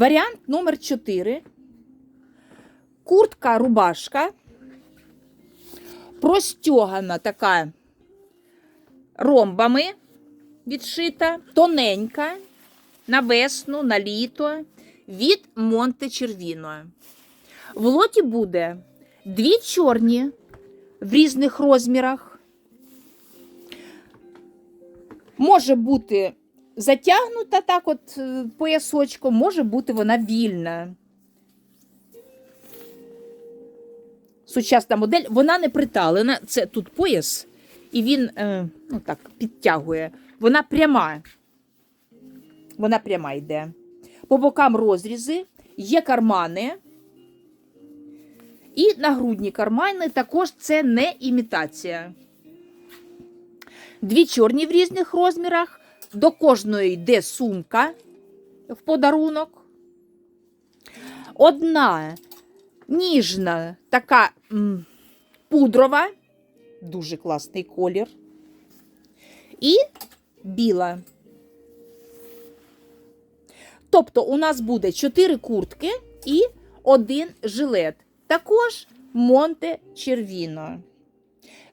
Варіант номер 4. Куртка рубашка. Простягана така ромбами відшита, тоненька, на весну, на літо від Монте Червіно. В лоті буде дві чорні в різних розмірах. Може бути затягнута так, от е, поясочком, може бути вона вільна. Сучасна модель, вона не приталена. Це тут пояс, і він е, ну так, підтягує. Вона пряма. Вона пряма йде. По бокам розрізи, є кармани. І нагрудні кармани також це не імітація. Дві чорні в різних розмірах. До кожної йде сумка в подарунок. Одна ніжна, така м, пудрова, дуже класний колір. І біла. Тобто у нас буде 4 куртки і один жилет. Також Монте Червіно.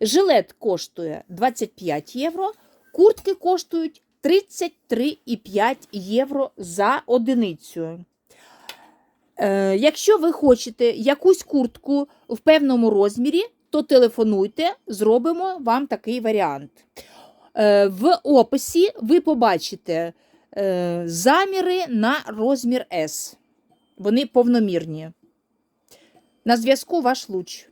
Жилет коштує 25 євро, куртки коштують 33,5 євро за одиницю. Е, якщо ви хочете якусь куртку в певному розмірі, то телефонуйте, зробимо вам такий варіант. Е, в описі ви побачите е, заміри на розмір S. Вони повномірні. На зв'язку ваш луч.